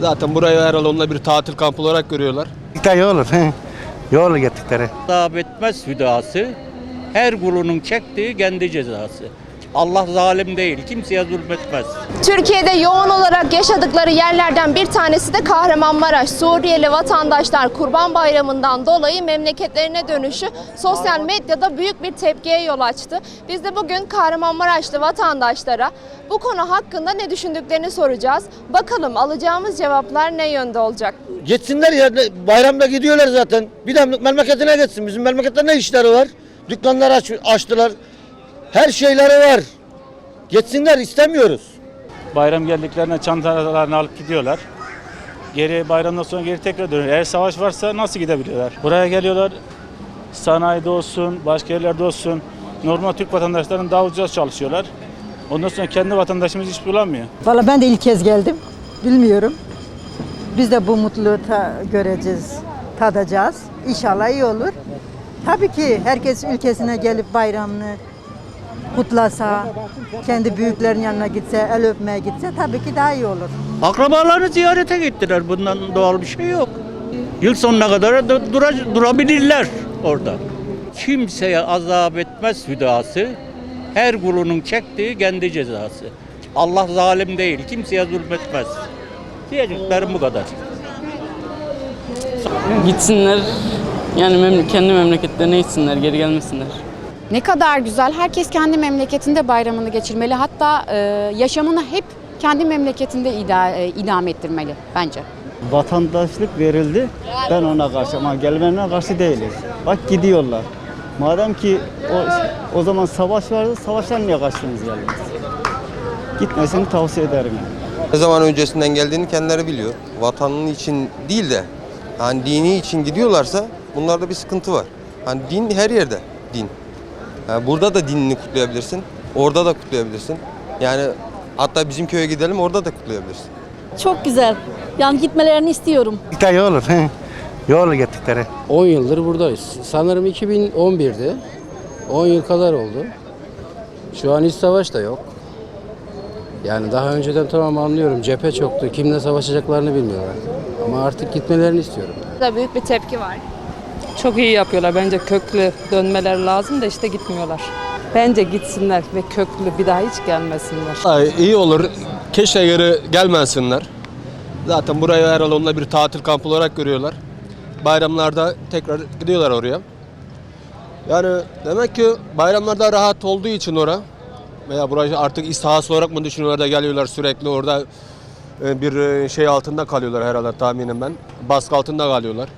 Zaten burayı herhalde onlar bir tatil kampı olarak görüyorlar. Gittikler iyi olur. he. İyi olur gittikleri. Azap etmez hüdası. Her kulunun çektiği kendi cezası. Allah zalim değil, kimseye zulmetmez. Türkiye'de yoğun olarak yaşadıkları yerlerden bir tanesi de Kahramanmaraş. Suriyeli vatandaşlar Kurban Bayramı'ndan dolayı memleketlerine dönüşü sosyal medyada büyük bir tepkiye yol açtı. Biz de bugün Kahramanmaraşlı vatandaşlara bu konu hakkında ne düşündüklerini soracağız. Bakalım alacağımız cevaplar ne yönde olacak? Gitsinler ya bayramda gidiyorlar zaten. Bir de memleketine gitsin. Bizim memlekette ne işleri var? Dükkanlar aç, açtılar. Her şeyleri var. Gitsinler istemiyoruz. Bayram geldiklerinde çantalarını alıp gidiyorlar. Geri bayramdan sonra geri tekrar dönüyor. Eğer savaş varsa nasıl gidebiliyorlar? Buraya geliyorlar. Sanayide olsun, başka yerlerde olsun. Normal Türk vatandaşların daha ucuz çalışıyorlar. Ondan sonra kendi vatandaşımız iş bulamıyor. Valla ben de ilk kez geldim. Bilmiyorum. Biz de bu mutluluğu ta- göreceğiz, tadacağız. İnşallah iyi olur. Tabii ki herkes ülkesine gelip bayramını kutlasa, kendi büyüklerin yanına gitse, el öpmeye gitse tabii ki daha iyi olur. Akrabalarını ziyarete gittiler. Bundan doğal bir şey yok. Yıl sonuna kadar da dura- durabilirler orada. Kimseye azap etmez hüdası. Her kulunun çektiği kendi cezası. Allah zalim değil, kimseye zulmetmez. Diyeceklerim bu kadar. Gitsinler. Yani memle- kendi memleketlerine gitsinler, geri gelmesinler. Ne kadar güzel. Herkes kendi memleketinde bayramını geçirmeli. Hatta e, yaşamını hep kendi memleketinde ida, e, idame ettirmeli bence. vatandaşlık verildi. Ben ona karşı ama gelmenine karşı değiliz. Bak gidiyorlar. Madem ki o, o zaman savaş vardı, savaştan niye kaçtınız geldiniz? Gitmesini tavsiye ederim. yani. Ne zaman öncesinden geldiğini kendileri biliyor. Vatanın için değil de hani dini için gidiyorlarsa bunlarda bir sıkıntı var. Hani din her yerde din. Burada da dinini kutlayabilirsin. Orada da kutlayabilirsin. Yani hatta bizim köye gidelim orada da kutlayabilirsin. Çok güzel. Yani gitmelerini istiyorum. İyi olur. olur gittikleri. 10 yıldır buradayız. Sanırım 2011'de. 10 yıl kadar oldu. Şu an hiç savaş da yok. Yani daha önceden tamam anlıyorum cephe çoktu. Kimle savaşacaklarını bilmiyorlar. Ama artık gitmelerini istiyorum. Da büyük bir tepki var. Çok iyi yapıyorlar. Bence köklü dönmeler lazım da işte gitmiyorlar. Bence gitsinler ve köklü bir daha hiç gelmesinler. Ay, iyi olur. Keşke geri gelmesinler. Zaten burayı herhalde onlar bir tatil kampı olarak görüyorlar. Bayramlarda tekrar gidiyorlar oraya. Yani demek ki bayramlarda rahat olduğu için ora veya burayı artık istihas olarak mı düşünüyorlar da geliyorlar sürekli orada e, bir e, şey altında kalıyorlar herhalde tahminim ben. Baskı altında kalıyorlar.